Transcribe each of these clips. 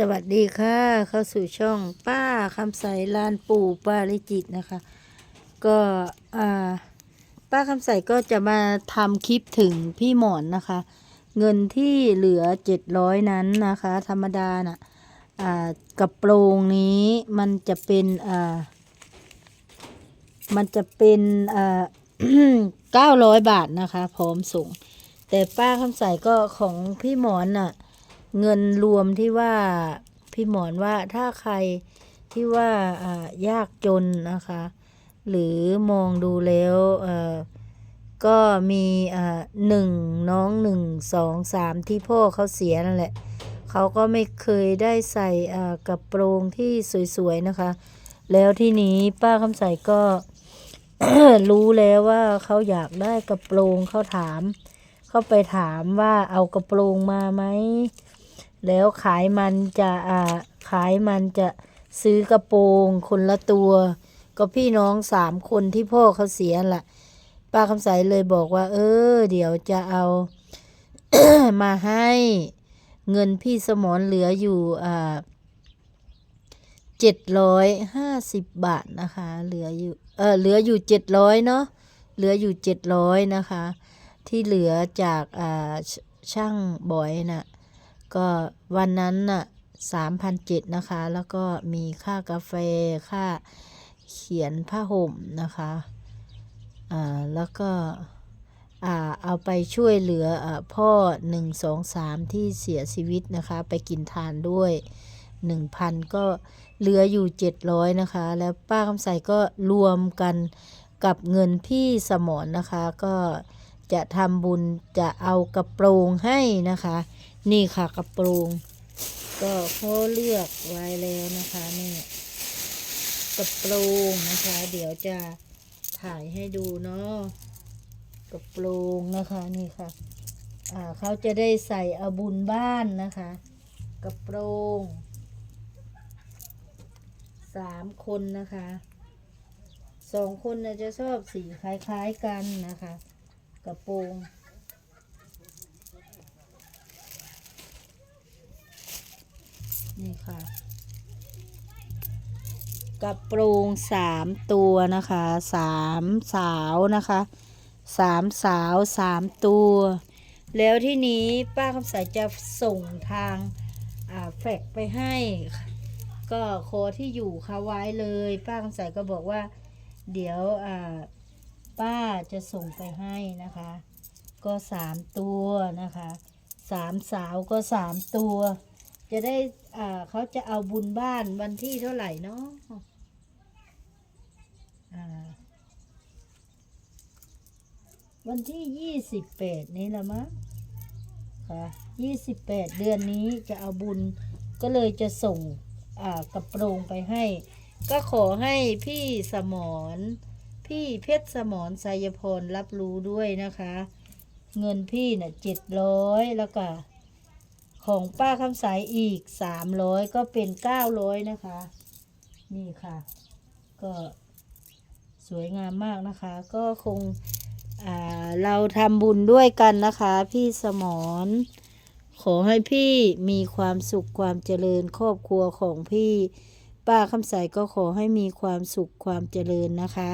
สวัสดีค่ะ เข้าสู่ช่องป้าคำใสลานปู่ปาริจิตนะคะ ก็อ่าป้าคำใสก็จะมาทำคลิปถึงพี่หมอนนะคะ เงินที่เหลือเจ็ดร้อยนั้นนะคะ ธรรมดานะอ่ากระโปรงนี้มันจะเป็นอ่ามันจะเป็นอ่าเก้าร้อยบาทนะคะ พร้อมส่ง แต่ป้าคำใสก็ของพี่หมอนน่ะ เงินรวมที่ว่าพี่หมอนว่าถ้าใครที่ว่าอ่ายากจนนะคะ หรือมองดูแล้วเอ่อก็มีอ่าหนึ่งน้องหนึ่งสองสามที่พ่อเขาเสียนั่นแหละเขาก็ไม่เคยได้ใส่อ่ากระโปรงที่สวยๆนะคะ แล้วที่นี้ป้าคำใสก็ รู้แล้วว่าเขาอยากได้กระโปรงเขาถาม เขาไปถามว่าเอากระโปรงมาไหม แล้วขายมันจะอ่าขายมันจะซื้อกระโปรงคนละตัว ก็พี่น้องสามคนที่พ่อเขาเสียล่ะ ป้าคำใสเลยบอกว่า เออ เดี๋ยวจะเอา มาให้เงินพี่สมรเหลืออยู่อ่าเจ็ดร้อยห้าสิบบาทนะคะ เหลืออยู่เออเหลืออยู่เจ็ดร้อยเนาะเหลืออยู่เจ็ดร้อยนะคะ ที่เหลือจากอ่าชช่างบอยน่ะ ก็วันนั้นน่ะสามพันเจ็ดนะคะ แล้วก็มีค่ากาแฟค่าเขียนผ้าห่มนะคะอ่าแล้วก็อ่าเอาไปช่วยเหลืออ่าพ่อหนึ่งสองสามที่เสียชีวิตนะคะ ไปกินทานด้วยหนึ่งพันก็เหลืออยู่เจ็ดร้อยนะคะ แล้วป้าคำใสก็รวมกันกับเงินพี่สมรนะคะ ก็จะทำบุญจะเอากระโปรงให้นะคะ นี่ค่ะกระโปรงก็เขาเลือกไว้แล้วนะคะนี่กระโปรงนะคะ เดี๋ยวจะถ่ายให้ดูเนาะกระโปรงนะคะนี่ค่ะอ่าเขาจะได้ใส่อาบุญบ้านนะคะ กระโปรงสามคนนะคะสองคนนะจะชอบสีคล้ายๆกันนะคะ กระโปรง นี่ค่ะ กระโปรงสามตัวนะคะสามสาวนะคะสามสาวสามตัว แล้วที่นี้ป้าคำใสจะส่งทางแฟกไปให้ ก็โคที่อยู่เขาไว้เลย ป้าคำใสก็บอกว่า เดี๋ยวป้าจะส่งไปให้นะคะ ก็สามตัวนะคะสามสาวก็สามตัว จะได้อ่าเขาจะเอาบุญบ้านวันที่เท่าไหร่เนาะวันที่ยี่สิบแปดนี้ละมั้งค่ะยี่สิบแปดเดือนนี้จะเอาบุญก็เลยจะส่งอ่ากระโปรงไปให้ ก็ขอให้พี่สมรพี่เพชรสมรไสยพรรับรู้ด้วยนะคะ เงินพี่น่ะเจ็ดร้อยแล้วก็ ของป้าคำใสอีกสามร้อยก็เป็นเก้าร้อยนะคะ นี่ค่ะ ก็สวยงามมากนะคะ ก็คงเราทำบุญด้วยกันนะคะ พี่สมรขอให้พี่มีความสุขความเจริญครอบครัวของพี่ ป้าคำใสก็ขอให้มีความสุขความเจริญนะคะ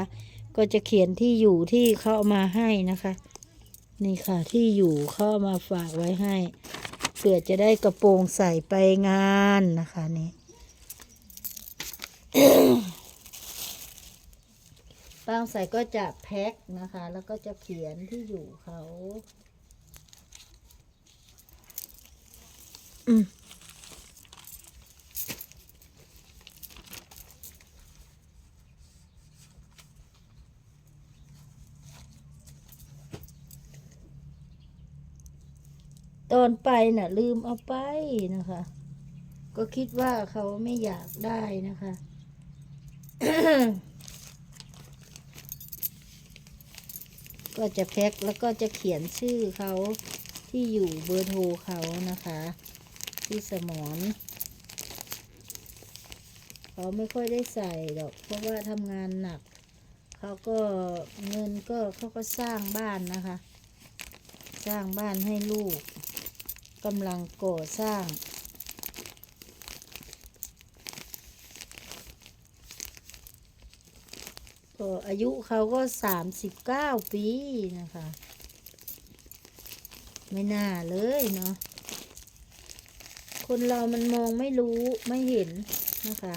ก็จะเขียนที่อยู่ที่เขาเอามาให้นะคะ นี่ค่ะที่อยู่เขาเอามาฝากไว้ให้ เผื่อจะได้กระโปรงใส่ไปงานนะคะนี่ป้างใส่ก็จะแพ็คนะคะ แล้วก็จะเขียนที่อยู่เขา อืม อนไปน่ะ ลืมเอาไปนะคะ ก็คิดว่าเขาไม่อยากได้นะคะ ก็จะแพ็คแล้วก็จะเขียนชื่อเขาที่อยู่เบอร์โทรเขานะคะ ที่สมอนเขาไม่ค่อยได้ใส่หรอก เพราะว่าทำงานหนัก เขาก็เงินก็เขาก็สร้างบ้านนะคะ สร้างบ้านให้ลูก กำลังก่อสร้าง ก็อายุเขาก็สามสิบเก้าปีนะคะ ไม่น่าเลยเนาะ คนเรามันมองไม่รู้ไม่เห็นนะคะ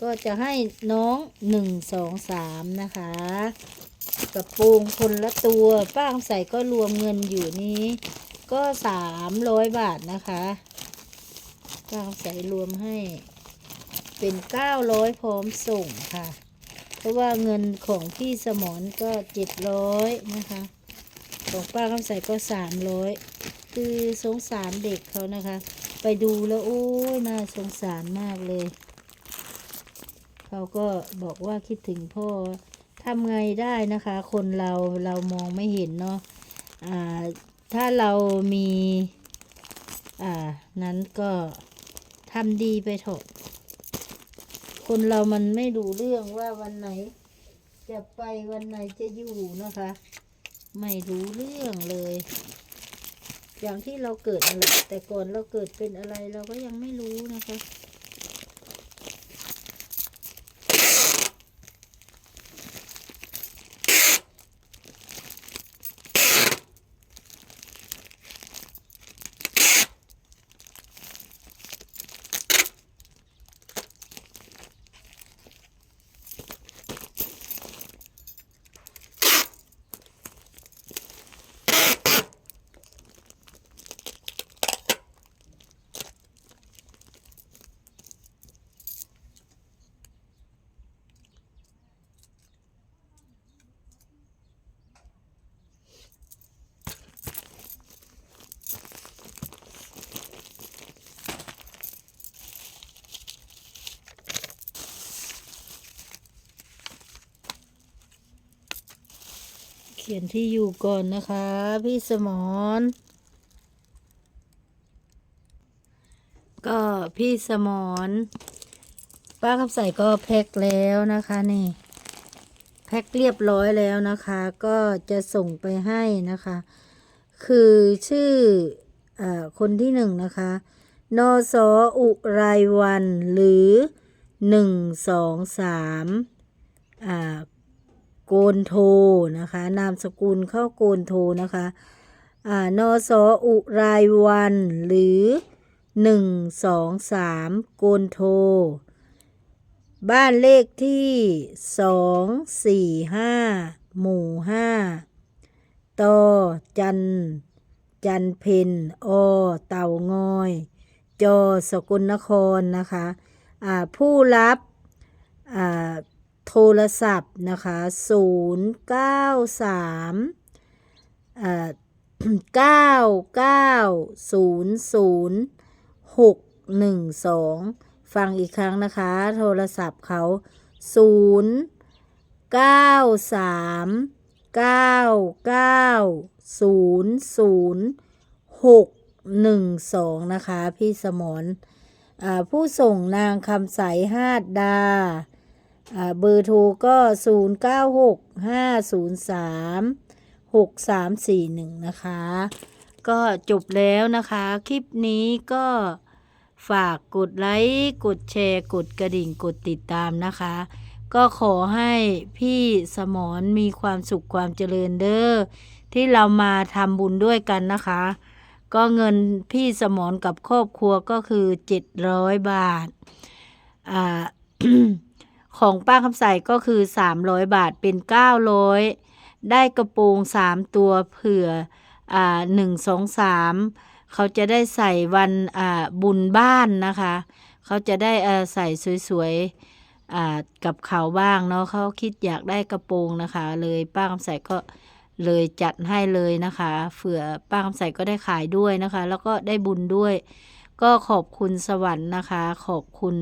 ก็จะให้น้องหนึ่งสองสามนะคะกระโปรงคนละตัวป้างใส่ก็รวมเงินอยู่นี้ ก็สามร้อยบาทนะคะป้าใส่รวมให้ เป็นเก้าร้อยพร้อมส่งค่ะ เพราะว่าเงินของพี่สมรก็เจ็ดร้อยนะคะ ของป้าคำใส่ก็สามร้อยคือสงสารเด็กเขานะคะ ไปดูแล้วโอ้ยน่าสงสารมากเลย เขาก็บอกว่าคิดถึงพ่อทำไงได้นะคะ คนเราเรามองไม่เห็นเนาะอ่า ถ้าเรามีอ่านั้นก็ทำดีไปเถอะคนเรามันไม่รู้เรื่องว่าวันไหน จะไปวันไหนจะอยู่นะคะ ไม่รู้เรื่องเลย อย่างที่เราเกิดนั่นแหละแต่ก่อนเราเกิดเป็นอะไรเราก็ยังไม่รู้นะคะ ขียนที่อยู่ก่อนนะคะ พี่สมรก็พี่สมรป้าคำใส่ก็แพ็คแล้วนะคะนี่แพ็คเรียบร้อยแล้วนะคะ ก็จะส่งไปให้นะคะ คือชื่ออคนที่หนึ่งนะคะนอสออุไรวันหรือหนึ่งสองสามอ่า โกนโทนะคะ นามสกุลเข้าโกนโทนะคะอ่านอสออุรายวัน หรือหนึ่งสองสามโกนโท บ้านเลขที่สองสี่ห้าหมู่ห้าตอจัน จันเพนอเต่างอยจอสกลนครนะคะอ่าผู้รับอ่า โทรศัพท์นะคะ 0 9 3เอ่อ9 9 0 0 6 1 2 ฟังอีกครั้งนะคะ โทรศัพท์เขา 0 9 3 9 9 0 0 6 1 2 นะคะ พี่สมรอ่าผู้ส่งนางคำใสหาดดา เบอร์โทรก็ 0 9 6 5 0 3 6 3 4 1 นะคะ ก็จบแล้วนะคะ คลิปนี้ก็ฝากกดไลค์ กดแชร์ กดกระดิ่ง กดติดตามนะคะ ก็ขอให้พี่สมรมีความสุขความเจริญเด้อที่เรามาทำบุญด้วยกันนะคะ ก็เงินพี่สมรกับครอบครัวก็คือ 700 บาท อ่า ของป้าคำใสก็คือ 300 บาทเป็น 900 ได้กระโปรง 3 ตัวเผื่ออ่าหนึ่งสองสามเขาจะได้ใส่วันอ่าบุญบ้านนะคะ เขาจะได้อ่อใส่สวยๆอ่ากับเขาบ้างเนาะเขาคิดอยากได้กระโปรงนะคะ เลยป้าคำใสก็เลยจัดให้เลยนะคะเผื่อป้าคำใสก็ได้ขายด้วยนะคะ แล้วก็ได้บุญด้วย ก็ขอบคุณสวรรค์นะคะ ขอบคุณ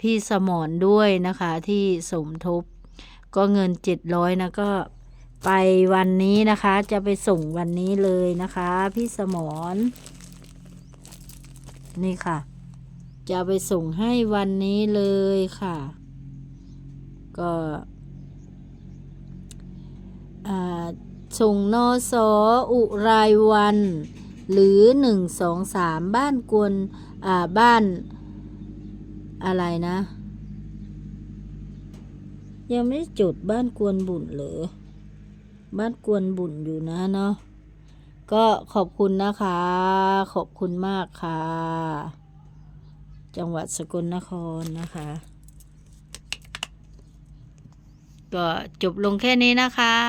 พี่สมรด้วยนะคะที่สมทบ ก็เงินเจ็ดร้อยนะก็ไปวันนี้นะคะจะไปส่งวันนี้เลยนะคะ พี่สมรนี่ค่ะ จะไปส่งให้วันนี้เลยค่ะ ก็ส่งนอสออุรายวัน หรือหนึ่งสองสามบ้านกวนอ่าบ้าน อะไรนะ ยังไม่จุดบ้านกวนบุญเหรอ บ้านกวนบุญอยู่นะเนาะก็ขอบคุณนะคะ ขอบคุณมากค่ะ จังหวัดสกลนครนะคะ ก็จบลงแค่นี้นะคะ